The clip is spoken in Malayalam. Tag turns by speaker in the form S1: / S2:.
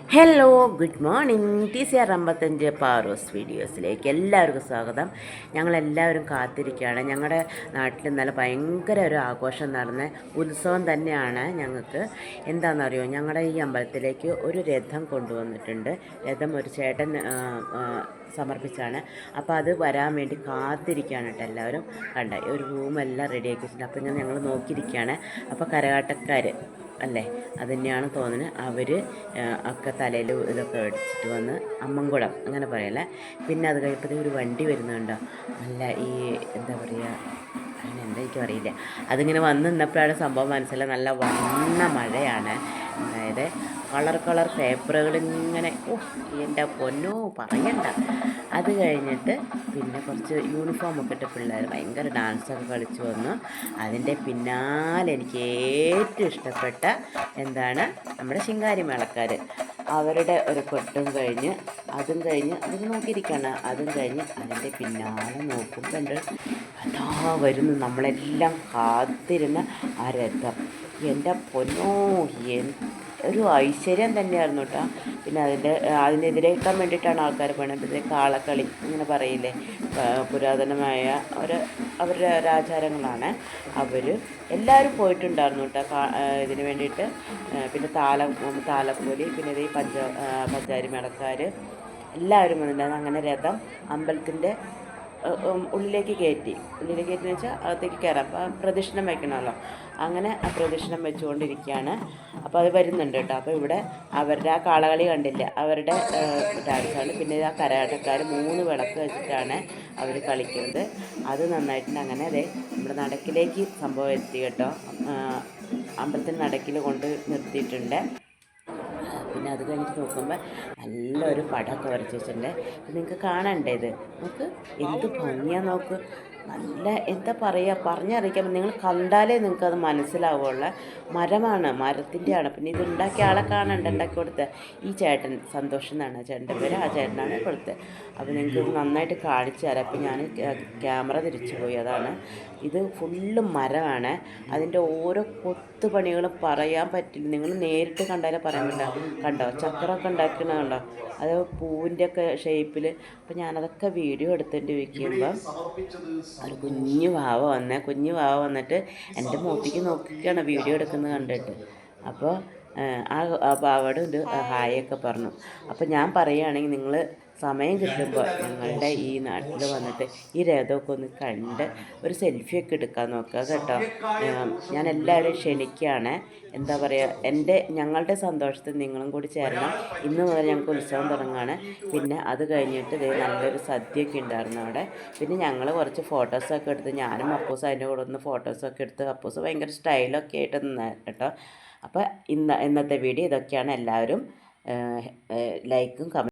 S1: Hello good morning T C R അമ്പത്തഞ്ച് പാറോസ് വീഡിയോസിലേക്ക് എല്ലാവർക്കും സ്വാഗതം. ഞങ്ങളെല്ലാവരും കാത്തിരിക്കുകയാണ്. ഞങ്ങളുടെ നാട്ടിൽ നല്ല ഭയങ്കര ഒരു ആഘോഷം നടന്ന ഉത്സവം തന്നെയാണ് ഞങ്ങൾക്ക്. എന്താണെന്നറിയോ? ഞങ്ങളുടെ ഈ അമ്പലത്തിലേക്ക് ഒരു രഥം കൊണ്ടുവന്നിട്ടുണ്ട്. രഥം ഒരു ചേട്ടൻ സമർപ്പിച്ചാണ്. അപ്പോൾ അത് വരാൻ വേണ്ടി കാത്തിരിക്കുകയാണ് കേട്ടോ എല്ലാവരും. കണ്ട? ഒരു റൂമെല്ലാം റെഡിയാക്കി വെച്ചിട്ടുണ്ട് അപ്പോൾ ഞാൻ ഞങ്ങൾ നോക്കിയിരിക്കുകയാണ്. അപ്പോൾ കരകാട്ടക്കാർ അല്ലേ? അത് തന്നെയാണ് തോന്നുന്നത് അവർ ഒക്കെ തലയിൽ ഇതൊക്കെ അടിച്ചിട്ട് വന്ന് അമ്മൻകുളം അങ്ങനെ പറയല്ലേ? പിന്നെ അത് കഴിയുമ്പോഴത്തേക്ക് ഒരു വണ്ടി വരുന്നുണ്ടോ? നല്ല ഈ എന്താ പറയുക അതിനെന്താ എനിക്കും അറിയില്ല. അതിങ്ങനെ വന്ന് നിന്നപ്പോഴാണ് സംഭവം മനസ്സിലായി നല്ല വണ്ണ മഴയാണ്. അതായത് കളർ കളർ പേപ്പറുകൾ ഇങ്ങനെ ഓ എന്റെ പൊന്നോ പറയണ്ട. അത് കഴിഞ്ഞിട്ട് പിന്നെ കുറച്ച് യൂണിഫോമൊക്കെ ഇട്ട പിള്ളേർ ഭയങ്കര ഡാൻസൊക്കെ കളിച്ചു വന്നു. അതിന്റെ പിന്നാലെ എനിക്ക് ഏറ്റവും ഇഷ്ടപ്പെട്ട എന്താണ് നമ്മുടെ ശിങ്കാരി മേളക്കാർ അവരുടെ ഒരു കൊട്ടും കഴിഞ്ഞ് അതും കഴിഞ്ഞ് അത് നോക്കിയിരിക്കണം. അതും കഴിഞ്ഞ് അതിന്റെ പിന്നാലെ നോക്കുമ്പോൾ അതാ വരുന്നു നമ്മളെല്ലാം കാത്തിരുന്ന ആ രഥം. എന്റെ പൊന്നോ ഒരു ഐശ്വര്യം തന്നെയായിരുന്നു കേട്ടോ പിന്നെ അതിന്റെ അതിനെതിരേക്കാൻ വേണ്ടിയിട്ടാണ് ആൾക്കാർ പണിത് കാളക്കളി ഇങ്ങനെ പറയില്ലേ പുരാതനമായ ഒരു അവരുടെ ഒരാചാരങ്ങളാണ് അവർ എല്ലാവരും പോയിട്ടുണ്ടായിരുന്നു കേട്ടോ ഇതിന് വേണ്ടിയിട്ട്. പിന്നെ താല താലപ്പൊലി പിന്നെ ഇത് ഈ പഞ്ച പഞ്ചാരി മേളക്കാർ എല്ലാവരും വന്നിട്ടുണ്ടായിരുന്നു. അങ്ങനെ രഥം അമ്പലത്തിന്റെ ഉള്ളിലേക്ക് കയറ്റി. ഉള്ളിലേക്ക് കയറ്റി വെച്ചാൽ അകത്തേക്ക് കയറാം. അപ്പോൾ പ്രദക്ഷിണം വയ്ക്കണമല്ലോ അങ്ങനെ ആ പ്രദക്ഷിണം വെച്ചുകൊണ്ടിരിക്കുകയാണ്. അപ്പോൾ അത് വരുന്നുണ്ട് കേട്ടോ. അപ്പോൾ ഇവിടെ അവരുടെ ആ കാളകളി കണ്ടില്ല? അവരുടെ ഡാൻസാണ്. പിന്നെ ആ കരാട്ടക്കാർ മൂന്ന് വിളക്ക് വെച്ചിട്ടാണ് അവർ കളിക്കുന്നത്. അത് നന്നായിട്ടുണ്ട് അങ്ങനെ അതെ നമ്മുടെ നടക്കിലേക്ക് സംഭവം എത്തി കേട്ടോ. അമ്പലത്തിന്റെ നടക്കിൽ കൊണ്ട് നിർത്തിയിട്ടുണ്ട്. പിന്നെ അത് കഴിഞ്ഞിട്ട് നോക്കുമ്പോൾ നല്ലൊരു പടമൊക്കെ വരച്ച് വെച്ചിട്ടുണ്ട്. നിങ്ങൾക്ക് കാണണ്ടേ ഇത്? നമുക്ക് എന്ത് ഭംഗിയാ നോക്ക്. നല്ല എന്താ പറയുക പറഞ്ഞറിയിക്കാൻ നിങ്ങൾ കണ്ടാലേ നിങ്ങൾക്ക് അത് മനസ്സിലാവുള്ള. മരമാണ് മരത്തിന്റെയാണ്. പിന്നെ ഇത് ഉണ്ടാക്കിയ ആളെ കാണണ്ട ഉണ്ടാക്കി കൊടുത്ത. ഈ ചേട്ടൻ സന്തോഷം എന്നാണ് ചേട്ടന്റെ പേര് ആ ചേട്ടനാണ് കൊടുത്തത് അപ്പോൾ നിങ്ങൾക്ക് ഇത് നന്നായിട്ട് കാണിച്ചു തരാം. അപ്പോൾ ഞാൻ ക്യാമറ തിരിച്ചു പോയി. അതാണ്. ഇത് ഫുള്ള് മരമാണ്. അതിന്റെ ഓരോ കൊത്തുപണികളും പറയാൻ പറ്റില്ല. നിങ്ങൾ നേരിട്ട് കണ്ടാലേ പറയാൻ പറ്റില്ല കണ്ടോ? ചക്രമൊക്കെ ഉണ്ടാക്കണ കണ്ടോ? അത് പൂവിന്റെ ഒക്കെ ഷേപ്പിൽ അപ്പോൾ ഞാനതൊക്കെ വീഡിയോ എടുത്തിട്ട് വയ്ക്കുമ്പോൾ ഒരു കുഞ്ഞു വാവ വന്ന. കുഞ്ഞു വാവ വന്നിട്ട് എന്റെ മൂത്തിക്ക് നോക്കിയാണ് വീഡിയോ എടുക്കുന്നത് കണ്ടിട്ട്. അപ്പോൾ ആ പാവയോട് ഒരു ഹായൊക്കെ പറഞ്ഞു. അപ്പോൾ ഞാൻ പറയുകയാണെങ്കിൽ നിങ്ങൾ സമയം കിട്ടുമ്പോൾ ഞങ്ങളുടെ ഈ നാട്ടിൽ വന്നിട്ട് ഈ രഥമൊക്കെ ഒന്ന് കണ്ട് ഒരു സെൽഫിയൊക്കെ എടുക്കാൻ നോക്കുക കേട്ടോ. ഞാൻ എല്ലാവരും ക്ഷണിക്കുകയാണ്. എന്താ പറയുക എന്റെ ഞങ്ങളുടെ സന്തോഷത്തിൽ നിങ്ങളും കൂടി ചേരണം. ഇന്ന് മുതൽ ഞങ്ങൾക്ക് ഉത്സവം തുടങ്ങുകയാണ്. പിന്നെ അത് കഴിഞ്ഞിട്ട് ദേ നല്ലൊരു സദ്യയൊക്കെ ഉണ്ടായിരുന്നു അവിടെ. പിന്നെ ഞങ്ങൾ കുറച്ച് ഫോട്ടോസൊക്കെ എടുത്ത് ഞാനും അപ്പൂസ് അതിന്റെ കൂടെ ഒന്ന് ഫോട്ടോസൊക്കെ എടുത്ത് അപ്പൂസ് ഭയങ്കര സ്റ്റൈലൊക്കെ ആയിട്ട് കേട്ടോ. അപ്പോൾ ഇന്ന് ഇന്നത്തെ വീഡിയോ ഇതൊക്കെയാണ് എല്ലാവരും ലൈക്കും കമ